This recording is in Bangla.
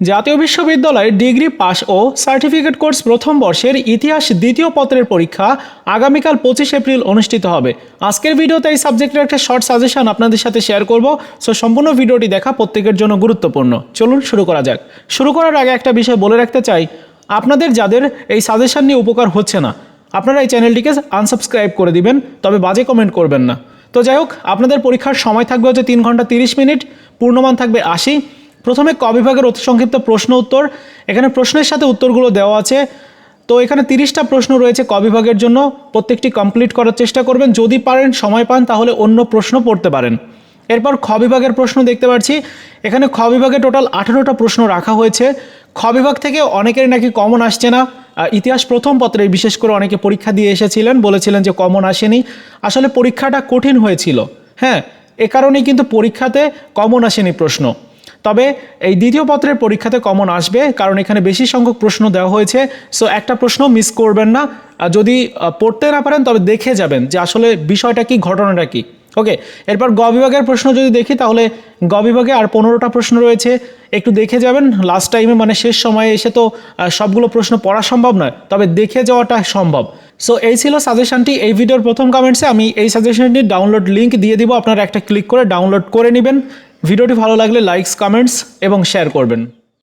জাতীয় বিশ্ববিদ্যালয়ের ডিগ্রি পাস ও সার্টিফিকেট কোর্স প্রথম বর্ষের ইতিহাস দ্বিতীয় পত্রের পরীক্ষা আগামীকাল পঁচিশ এপ্রিল অনুষ্ঠিত হবে। আজকের ভিডিওতে এই সাবজেক্টের একটা শর্ট সাজেশন আপনাদের সাথে শেয়ার করব। সো সম্পূর্ণ ভিডিওটি দেখা প্রত্যেকের জন্য গুরুত্বপূর্ণ। চলুন শুরু করা যাক। শুরু করার আগে একটা বিষয় বলে রাখতে চাই। আপনাদের যাদের এই সাজেশন নিয়ে উপকার হচ্ছে না, আপনারা এই চ্যানেলটিকে আনসাবস্ক্রাইব করে দিবেন, তবে বাজে কমেন্ট করবেন না। তো যাই হোক, আপনাদের পরীক্ষার সময় থাকবে হচ্ছে তিন ঘণ্টা তিরিশ মিনিট, পূর্ণমান থাকবে আশি। প্রথমে ক বিভাগের অতি সংক্ষিপ্ত প্রশ্ন উত্তর। এখানে প্রশ্নের সাথে উত্তরগুলো দেওয়া আছে। তো এখানে তিরিশটা প্রশ্ন রয়েছে ক বিভাগের জন্য। প্রত্যেকটি কমপ্লিট করার চেষ্টা করবেন। যদি পারেন, সময় পান, তাহলে অন্য প্রশ্ন পড়তে পারেন। এরপর খ বিভাগের প্রশ্ন দেখতে পাচ্ছি। এখানে খ বিভাগে টোটাল আঠেরোটা প্রশ্ন রাখা হয়েছে। খ বিভাগ থেকে অনেকের নাকি কমন আসছে না। ইতিহাস প্রথম পত্রে বিশেষ করে অনেকে পরীক্ষা দিয়ে এসেছিলেন, বলেছিলেন যে কমন আসেনি। আসলে পরীক্ষাটা কঠিন হয়েছিল। হ্যাঁ এ কারণেই কিন্তু পরীক্ষাতে কমন আসেনি প্রশ্ন। তবে এই দ্বিতীয় পত্রের পরীক্ষাতে কমন আসবে, কারণ এখানে বেশি সংখ্যক প্রশ্ন দেওয়া হয়েছে। সো একটা প্রশ্ন মিস করবেন না। যদি পড়তে না পারেন, তবে দেখে যাবেন যে আসলে বিষয়টা কি, ঘটনাটা কি। ওকে এরপর গ বিভাগের প্রশ্ন যদি দেখি, তাহলে গ বিভাগে আর পনেরোটা প্রশ্ন রয়েছে। একটু দেখে যাবেন লাস্ট টাইমে মানে শেষ সময়ে এসে তো সবগুলো প্রশ্ন পড়া সম্ভব নয়, তবে দেখে যাওয়াটা সম্ভব। সো এই ছিল সাজেশনটি এই ভিডিওর প্রথম কমেন্টসে আমি এই সাজেশনটির ডাউনলোড লিঙ্ক দিয়ে দিব। আপনারা একটা ক্লিক করে ডাউনলোড করে নেবেন। ভিডিওটি ভালো লাগলে লাইকস কমেন্টস এবং শেয়ার করবেন।